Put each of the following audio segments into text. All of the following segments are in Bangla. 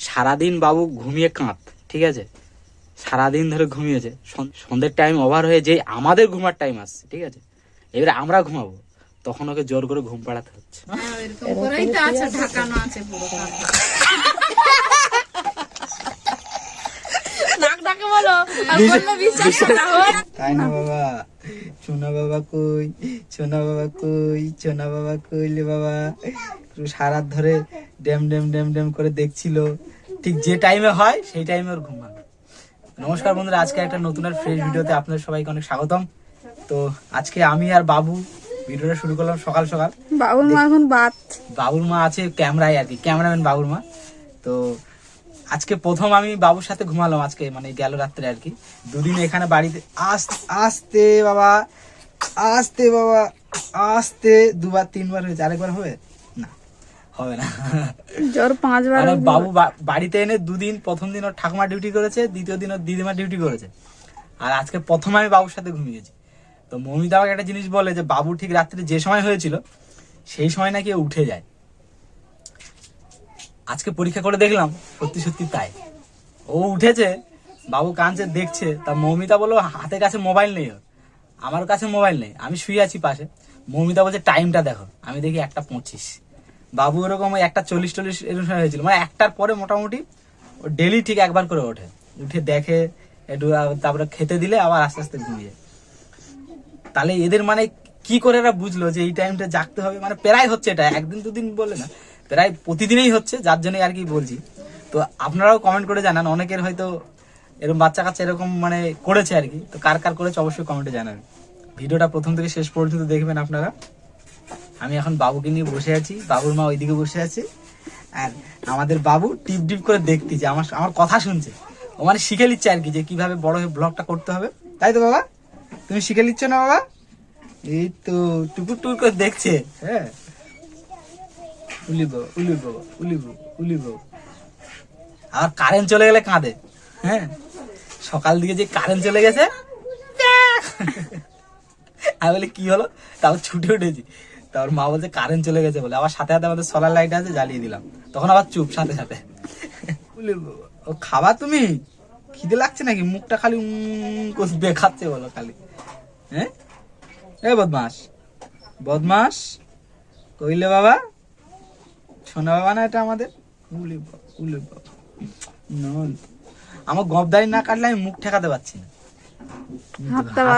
সারাদিন বাবু ঘুমিয়ে কাঁত ঠিক আছে? সারাদিন ধরে ঘুমিয়েছে। সন- সন্ধ্যের টাইম ওভার হয়ে যে আমাদের ঘুমার টাইম আসছে ঠিক আছে? এবারে আমরা ঘুমাবো তখন ওকে জোর করে ঘুম পাড়াতে হচ্ছে। হ্যাঁ, এরকম করেই তো আছে ঢাকানো আছে পুরো নাক ডাকে বলো আর বললে বিশ্বাস করা হয় তাই না বাবা? সোনা বাবা কই সোনা বাবা কই সোনা বাবা কইলে বাবা একটু সারা ধরে ড্যাম ড্যাম ড্যাম ড্যাম করে দেখছিল। ঠিক যে টাইমে হয় সেই টাইমে ওর ঘুম ভাঙে। নমস্কার বন্ধুরা আজকে একটা নতুন আর ফ্রেশ ভিডিওতে আপনাদের সবাইকে অনেক স্বাগতম। তো আজকে আমি আর বাবু ভিডিওটা শুরু করলাম সকাল সকাল। বাবুর মা এখন বাত। বাবুর মা আছে ক্যামেরায় আর কি ক্যামেরাম্যান বাবুর মা। তো আজকে প্রথম আমি বাবুর সাথে ঘুমালাম আজকে মানে গেল রাত্রে আর কি। দুদিন এখানে বাড়িতে আস- আসতে বাবা আসতে বাবা আসতে দুবার তিনবার হয়েছে আরেকবার হবে? না হবে না। জ্বর পাঁচবার বাবু বাড়িতে এনে দুদিন প্রথম দিন ওর ঠাকুমা ডিউটি করেছে দ্বিতীয় দিন ওর দিদিমা ডিউটি করেছে। আর আজকে প্রথম আমি বাবুর সাথে ঘুমিয়েছি তো মমিতা আমাকে একটা জিনিস বলে যে বাবু ঠিক রাত্রে যে সময় হয়েছিল সেই সময় নাকি উঠে যায়। আজকে পরীক্ষা করে দেখলাম সত্যি সত্যি তাই। ও উঠেছে বাবু কাঁদছে দেখছে তা মৌমিতা বলল হাতে কাছে মোবাইল নেই ওর। আমার কাছে মোবাইল নেই আমি শুয়ে আছি পাশে। মৌমিতা বলছে টাইমটা দেখো আমি দেখি একটা পঁচিশ। বাবু এরকম একটা চল্লিশ চল্লিশ এরকম সময় হয়েছিল। মানে একটার পরে মোটামুটি ডেলি ঠিক একবার করে ওঠে। উঠে দেখে, একটু তারপরে খেতে দিলে আবার আস্তে আস্তে ঘুমিয়ে। তাহলে এদের মানে কি করে এরা বুঝলো যে এই টাইমটা জাগতে হবে? মানে প্রায় হচ্ছে এটা, একদিন দুদিন বলে না, প্রায় প্রতিদিনই হচ্ছে, যার জন্যই আর কি বলছি। তো আপনারাও কমেন্ট করে জানান, অনেকের হয়তো এরকম বাচ্চা কাচ্চা এরকম মানে করেছে আর কি। তো কার কার করেছে অবশ্যই কমেন্টে জানাবেন। ভিডিওটা প্রথম থেকে শেষ পর্যন্ত দেখবেন আপনারা। আমি এখন বাবুকে নিয়ে বসে আছি। বাবুর মা ওইদিকে বসে আছে। আর আমাদের বাবু টিপ টিপ করে দেখতেছে, আমার আমার কথা শুনছে। ও মানে শিখে নিচ্ছে আর কি যে কীভাবে বড় হয়ে ব্লগটা করতে হবে। তাই তো বাবা? তুমি শিখে নিচ্ছ না বাবা? এই তো টুকুর টুকুর করে দেখছে। হ্যাঁ। উলি বাবা উলি বাবা উলি আর কারেন্ট চলে গেলে কাঁদে। হ্যাঁ। সকাল দিকে যে কারেন্ট চলে গেছে। আমি বলি, কি হলো? তারপর ছুটে উঠেছি। তারপর মা বলছে কারেন্ট চলে গেছে বলে। আবার সাথে সাথে আমাদের সোলার লাইট আছে জ্বালিয়ে দিলাম। তখন আবার চুপ সাথে সাথে। ও খাবা তুমি? খিদে লাগছে নাকি? মুখটা খালি দেখাচ্ছে বলো খালি। হ্যাঁ? এ বদমাস। বদমাস? কইলে বাবা? সোনা বাবা না এটা আমাদের? উলি উলি আমার গবদারি না কাটলে আমি মুখ ঠেকাতে পারছি না।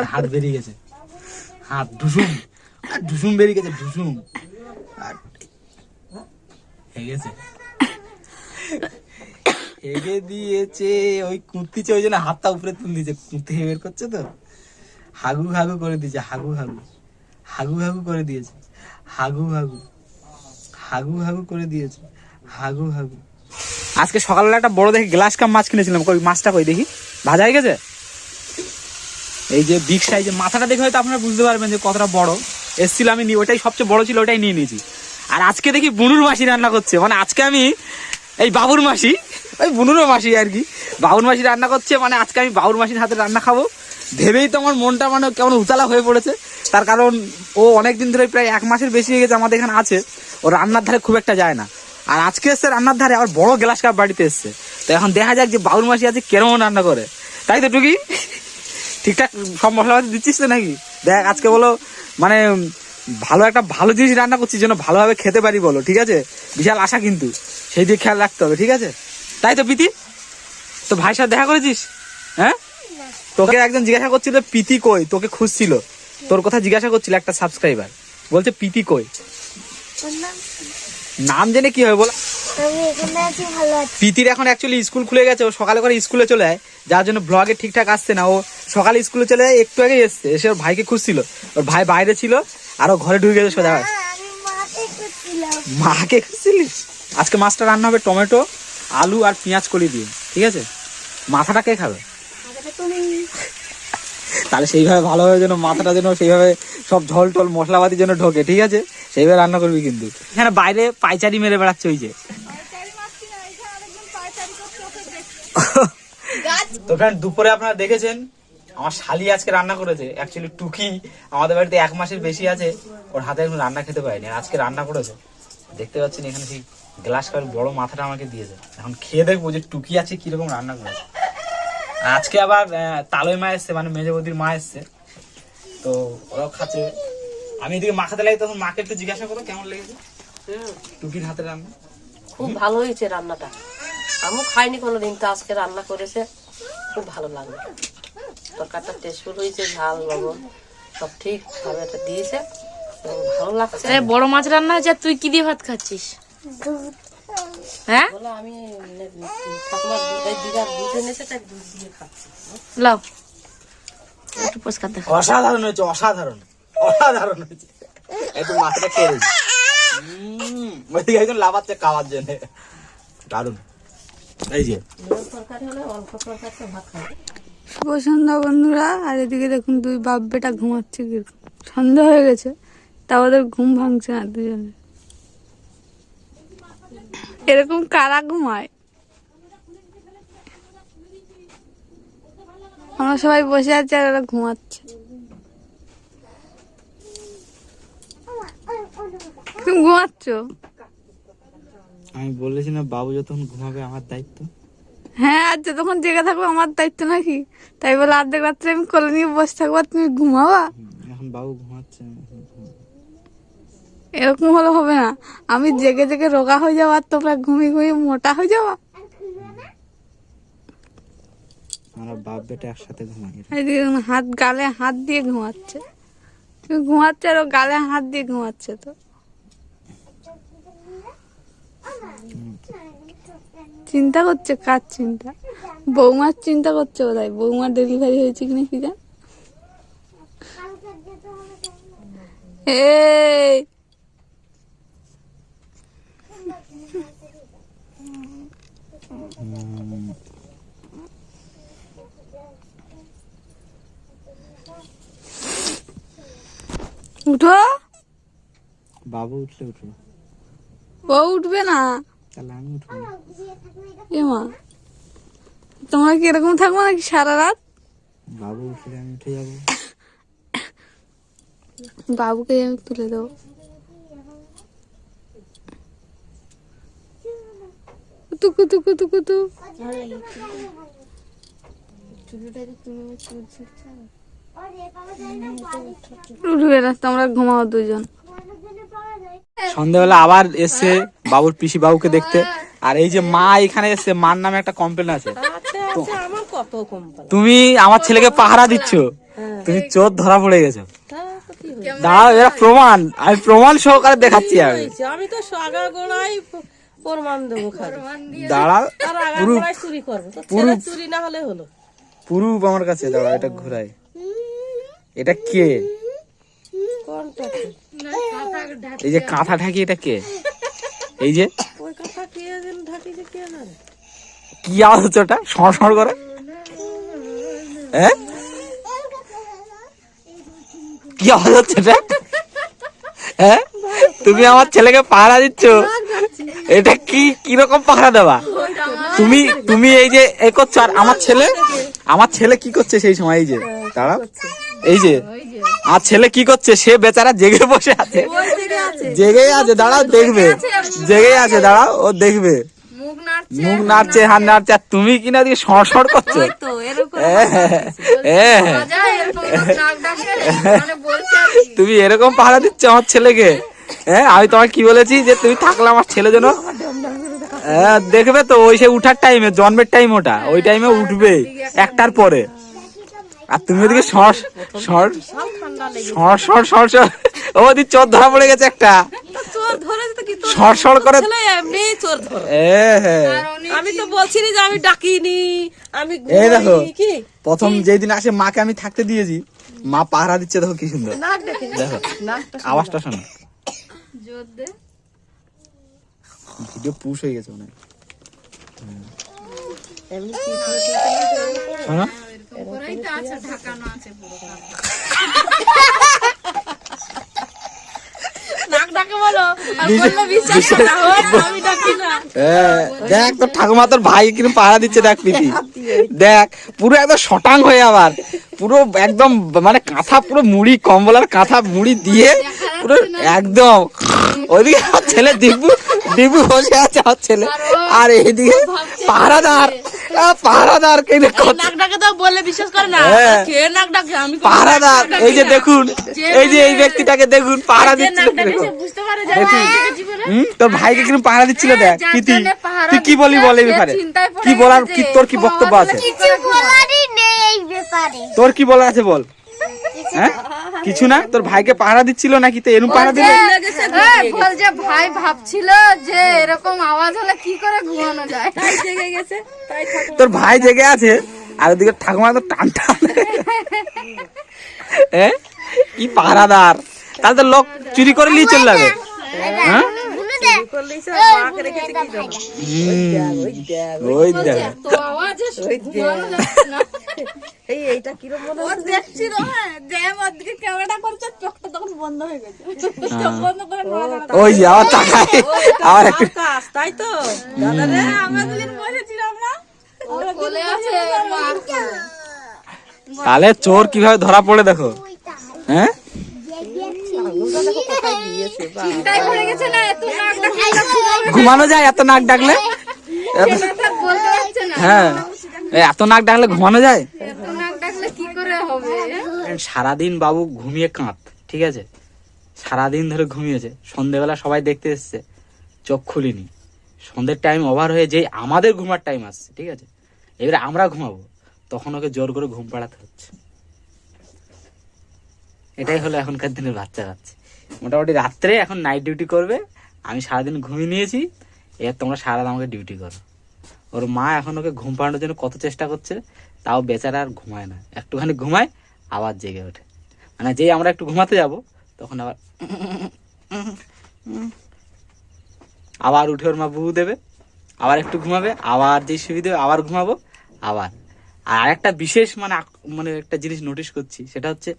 হাত- বেরিয়ে গেছে। হাত ঢুসুম ঢুসুম বেরিয়ে গেছে ঢুসুম আর হয়ে গেছে হেগে দিয়েছে, ওই কুঁতিছে ওই জন্য হাতটা উপরে তুল দিয়েছে। কুঁতে বের করছে তো? হাগু হাগু করে দিয়েছে, হাগু হাগু। হাগু হাগু করে দিয়েছে। হাগু হাগু। হাগু হাগু করে দিয়েছে। হাগু হাগু। আজকে সকালবেলা একটা বড় দেখে গ্লাস কাপ মাছ কিনেছিলাম। কই, মাছটা কই দেখি? ভাজা হয়ে গেছে? এই যে বিগ সাইজের মাথাটা দেখে হয়তো আপনারা বুঝতে পারবেন যে কতটা বড়। এসছিল আমি নি ওটাই সবচেয়ে বড় ছিল, ওটাই নিয়ে নিয়েছি। আর আজকে দেখি বুনুর মাসি রান্না করছে। মানে আজকে আমি এই বাবুর মাসি ওই বুনুরও মাসি আর কি। বাবুর মাসি রান্না করছে মানে আজকে আমি বাবুর মাসির হাতে রান্না খাব। ভেবেই তো আমার মনটা মানে কেমন উতলা হয়ে পড়েছে। তার কারণ ও অনেক দিন ধরে প্রায় এক মাসের বেশি হয়ে গেছে আমাদের এখানে আছে। ও রান্নার ধারে খুব একটা যায় না। আর আজকে এসছে রান্নার ধারে, আবার বড় গ্লাস কাপ বাড়িতে এসছে। তো এখন দেখা যাক যে বাবুর মাসি আছে কেরম রান্না করে। তাই তো, টুকি? ঠিকঠাক সব মশলাপাতি দিচ্ছিস তো নাকি? দেখ আজকে বলো মানে ভালো একটা ভালো জিনিস রান্না করছিস যেন ভালোভাবে খেতে পারি বলো ঠিক আছে? বিশাল আশা কিন্তু। সেই দিকে খেয়াল রাখতে হবে ঠিক আছে? তাই তো প্রীতি? তো ভাইয়ের সাথে দেখা করেছিস? হ্যাঁ? তোকে একজন জিজ্ঞাসা করছিল প্রীতি কই? তোকে খুঁজছিল। তোর কথা জিজ্ঞাসা করছিল একটা সাবস্ক্রাইবার বলছে প্রীতি কই? নাম জেনে কি হবে বল? প্রীতির এখন অ্যাকচুয়ালি স্কুল খুলে গেছে ও সকালে করে স্কুলে চলে যায় যার জন্য ব্লগে ঠিকঠাক আসছে না ও সকালে স্কুলে চলে যায় একটু আগে এসছে এসে ওর ভাইকে খুঁজছিল। ওর ভাই বাইরে ছিল আর ও ঘরে ঢুকে গেছে সোজা মাকে খুঁজছিলিস? আজকে মাছটা রান্না হবে টমেটো আলু আর পেঁয়াজ কলি দিয়ে ঠিক আছে? মাথাটা কে খাবে? তাহলে সেইভাবে ভালোভাবে যেন মাথাটা যেন সেইভাবে সব ঝোল টোল মশলাপাতি যেন ঢোকে ঠিক আছে? সেইভাবে রান্না করবি কিন্তু। এখানে বাইরে পাইচারি মেরে বেড়াচ্ছে ওই যে। তো ফ্রেন্ড দুপুরে আপনারা দেখেছেন আমার শালি আজকে রান্না করেছে। অ্যাকচুয়ালি টুকি আমাদের বাড়িতে এক মাসের বেশি আছে ওর হাতে এখন রান্না খেতে পারেনি আজকে রান্না করেছে। দেখতে পাচ্ছেন এখানে সেই গ্লাস কাপের বড় মাথাটা আমাকে দিয়েছে। এখন খেয়ে দেখব যে টুকি আছে কীরকম রান্না করেছে। আজকে আবার তালই মা এসছে মানে মেজে বৌদির মা এসছে। তো ওরাও খাচ্ছে। আমি এদিকে মাখাতে লাগি তখন মাকে একটু জিজ্ঞাসা করো কেমন লেগেছে? টুকির হাতে রান্না। খুব ভালো হয়েছে রান্নাটা। আমিও খাইনি কোনোদিন তো আজকে রান্না করেছে। খুব ভালো লাগল। তরকারটা টেস্টফুল হয়েছে ঝাল লবণ সব ঠিক ভাবে এটা দিয়েছে। ভালো লাগছে। বড় মাছ রান্না হয়েছে তুই কি দিয়ে ভাত খাচ্ছিস? হ্যাঁ? বলো আমি ঠাকুমার দিদার দুধ এনেছে তাই দুধ দিয়ে খাচ্ছি। লাও। একটু পরিষ্কার দেখা। অসাধারণ হয়েছে অসাধারণ। অসাধারণ হয়েছে। একটু মাথাটা খেয়ে দিয়েছি উম, ওইদিকে একজন লাফাচ্ছে খাওয়ার জন্য। দারুণ। শুভ সন্ধ্যা বন্ধুরা। আর এদিকে দেখুন দুই বাপ বেটা ঘুমাচ্ছে কীরকম সন্ধ্যা হয়ে গেছে, তা ওদের ঘুম ভাঙছে না দুজনে। এরকম কারা ঘুমায়? আমরা সবাই বসে আছি আর ওরা ঘুমাচ্ছে। তুমি ঘুমাচ্ছ? আমি বলেছি না বাবু যতক্ষণ ঘুমাবে আমার দায়িত্ব। হ্যাঁ আচ্ছা তখন জেগে থাকব আমার দায়িত্ব নাকি? তাই বলে অর্ধেক রাত্রে আমি কোলে নিয়ে বসে থাকব আর তুমি ঘুমাবা? এখন বাবু ঘুমাচ্ছে। এরকম হলে হবে না। আমি জেগে জেগে রোগা হয়ে যাব আর তোমরা ঘুমিয়ে ঘুমিয়ে মোটা হয়ে যাবা? আমরা বাপ বেটা একসাথে ঘুমাই হাত গালে হাত দিয়ে ঘুমাচ্ছে। তুমি ঘুমাচ্ছে আর গালে হাত দিয়ে ঘুমাচ্ছে তো। চিন্তা করছে, কার চিন্তা? বৌমার চিন্তা করছে বোধ হয় বৌমার ডেলিভারি হয়েছে কিনা কি জান? এই! উঠো! বাবু উঠলে উঠবো ও উঠবে না। এ মা তোমরা কি এরকম থাকব নাকি সারা রাত? বাবু উঠলে আমি উঠে যাব। বাবুকে আমি তুলে দেবো। কুতু কুতু কুতু কুতু। উঠবে না তোমরা ঘুমাও দুজন। সন্ধ্যাবেলা আবার এসছে বাবুর পিসি বাবুকে দেখতে। আর এই যে মা এখানে এসছে মার নামে একটা কমপ্লেন আছে। আচ্ছা আচ্ছা আমার কত কোম্পানি তুমি আমার ছেলেকে পাহারা দিচ্ছ? তুমি চোর ধরা পড়ে গেছো। দাঁড়াও এরা প্রমাণ। আমি প্রমাণ সহকারে দেখাচ্ছি আমি। আমি তো আগা গোড়াই প্রমাণ দেবো খালি। দাঁড়াও পুরো চুরি করব। তো চুরি না হলে হলো? পুরুপ আমার কাছে দাঁড়াও এটা ঘুরাই এটা কি? এই যে কাঁথা ঢাকি এটা কে? এই যে? ওই কথা কে যেন ঢাকিছে কে না কি আওয়াজ হচ্ছে ওটা? সর সর করে। হ্যাঁ? কি আওয়াজ হচ্ছে এটা হ্যাঁ? তুমি আমার ছেলেকে পাহারা দিচ্ছ? এটা কি কীরকম পাহারা দেওয়া? তুমি তুমি এই যে এ করছ আর আমার ছেলে? আমার ছেলে কি করছে সেই সময়? এই যে দাঁড়াও। এই যে আর ছেলে কি করছে? সে বেচারা জেগে বসে আছে। জেগে আছে দাঁড়াও দেখবে। জেগে আছে দাঁড়াও ও দেখবে। মুখ নাড়ছে হাত নাড়ছে আর তুমি কিনা দিয়ে সর সর করছ? মানে। তুমি এরকম পাহারা দিচ্ছ আমার ছেলেকে? হ্যাঁ আমি তোমাকে কি বলেছি যে তুমি থাকলে আমার ছেলে যেন? দেখবে তো ওই সে উঠার টাইমে জন্মের টাইম ওটা। ওই টাইমে উঠবে একটার পরে। আর তুমি ওদিকে সর সর সর সর সর সর। ও চোর ধরা পড়ে গেছে একটা। সর সর করে এমনি আমি তো বলছি যে আমি ডাকিনি আমি এই দেখো। প্রথম যেই দিন আসে মাকে আমি থাকতে দিয়েছি, মা পাহারা দিচ্ছে, দেখো কি সুন্দর। দেখো, আওয়াজটা শোনো। ভিডিও পুশ হয়ে গেছে মনে হয়। তো আছে ঢাকানো আছে পুরো আর হ্যাঁ, দেখ তোর ঠাকুমা তোর ভাই কীরকম পাহারা দিচ্ছে দেখ দেখ পুরো একদম শটাং হয়ে আবার। পুরো একদম মানে কাঁথা পুরো মুড়ি কম্বলার কাঁথা মুড়ি দিয়ে পুরো একদম। ওইদিকে ছেলে দিব্যু দিব্যু বসে আছে আমার ছেলে। আর এইদিকে পাহারাদার। পাহারাদার কেন নাক ডাকে তো বললে বিশ্বাস করে না। হ্যাঁ। কে নাক ডাকে? আমি পাহারাদার এই যে দেখুন এই যে এই ব্যক্তিটাকে দেখুন পাহারা দিচ্ছিল। বুঝতে পারে তোর ভাইকে কীরকম পাহারা দিচ্ছিল দেখ যার প্রীতি তুই কি বলি বলে এই ব্যাপারে? কি বলার কি তোর কি বক্তব্য আছে? এই ব্যাপারে। তোর কি বলার আছে বল? হ্যাঁ? কিছু না? তোর ভাইকে পাহারা দিচ্ছিল নাকি? তো এরকম পাহারা দিল? বল যে ভাই ভাবছিল যে এরকম আওয়াজ হলে কি করে ঘুমানো যায়? জেগে গেছে তাই তোর ভাই জেগে আছে আর ওদিকে ঠাকুমা তো টান টান। এ? কি পাহারাদার। তাহলে তো লোক চুরি করে নিয়ে চলে যাবে। হ্যাঁ? বুনু দে করলেই সব মাকে রেখেছে কি জন্য? হুম, ওই দেখ এই এইটা মনে দেখছিল হ্যাঁ যে আমার দিকে ক্যামেরাটা করছে চোখটা তখন বন্ধ হয়ে গেছে। চোখ বন্ধ করে ওই যে আবার তাকায়। আবার একটু তাই তো? দাদা রে আমরা দুজন বসেছিলাম না? ওর কোলে আছে মার কোলে। তাহলে চোর কীভাবে ধরা পড়ে দেখো। হ্যাঁ? চিন্তায় পড়ে গেছে না এত নাক ডাকলে ঘুমানো যায় এত নাক ডাকলে? হ্যাঁ। এত নাক ডাকলে ঘুমানো যায় এত নাক ডাকলে কি করে হবে সারাদিন বাবু ঘুমিয়ে কাঁত ঠিক আছে? সারাদিন ধরে ঘুমিয়েছে। সন্ধেবেলা সবাই দেখতে এসছে, চোখ খুলিনি। সন্ধ্যের টাইম ওভার হয়ে যেই আমাদের ঘুমার টাইম আসছে, ঠিক আছে? এবারে আমরা ঘুমাবো, তখন ওকে জোর করে ঘুম পাড়াতে হচ্ছে। এটাই হলো এখনকার দিনের বাচ্চা কাচ্চা। মোটামুটি রাত্রে এখন নাইট ডিউটি করবে, আমি সারাদিন ঘুমিয়ে নিয়েছি, এবার তোমরা সারাদিন আমাকে ডিউটি করো। ওর মা এখন ওকে ঘুম পাড়ানোর জন্য কত চেষ্টা করছে, তাও বেচারা আর ঘুমায় না। একটুখানি ঘুমায় আবার জেগে ওঠে। মানে যেই আমরা একটু ঘুমাতে যাব, তখন আবার আবার উঠে ওর মা বু দেবে, আবার একটু ঘুমাবে, আবার যেই সুবিধে আবার ঘুমাবো, আবার। আর একটা বিশেষ মানে মানে একটা জিনিস নোটিস করছি, সেটা হচ্ছে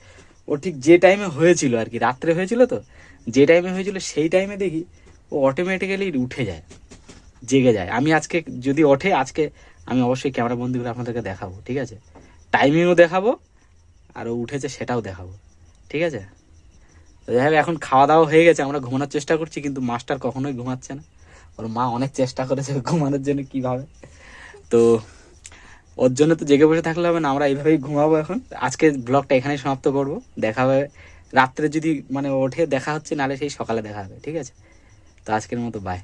ও ঠিক যে টাইমে হয়েছিল আর কি, রাত্রে হয়েছিল তো, যে টাইমে হয়েছিল সেই টাইমে দেখি ও অটোমেটিক্যালি উঠে যায়, জেগে যায়। আমি আজকে যদি ওঠে, আজকে আমি অবশ্যই ক্যামেরা বন্দি করে আপনাদেরকে দেখাবো, ঠিক আছে? টাইমিংও দেখাবো আর ও উঠেছে সেটাও দেখাবো। ঠিক আছে? যাই হোক, এখন খাওয়া দাওয়া হয়ে গেছে আমরা ঘুমানোর চেষ্টা করছি কিন্তু মাস্টার কখনোই ঘুমাচ্ছে না। ওর মা অনেক চেষ্টা করেছে ঘুমানোর জন্য কীভাবে। তো ওর জন্য তো জেগে বসে থাকলে হবে না আমরা এইভাবেই ঘুমাবো এখন। আজকে ব্লগটা এখানেই সমাপ্ত করব। দেখা হবে রাত্রে যদি মানে ওঠে দেখা হচ্ছে নালে সেই সকালে দেখা হবে ঠিক আছে? তো আজকের মতো বাই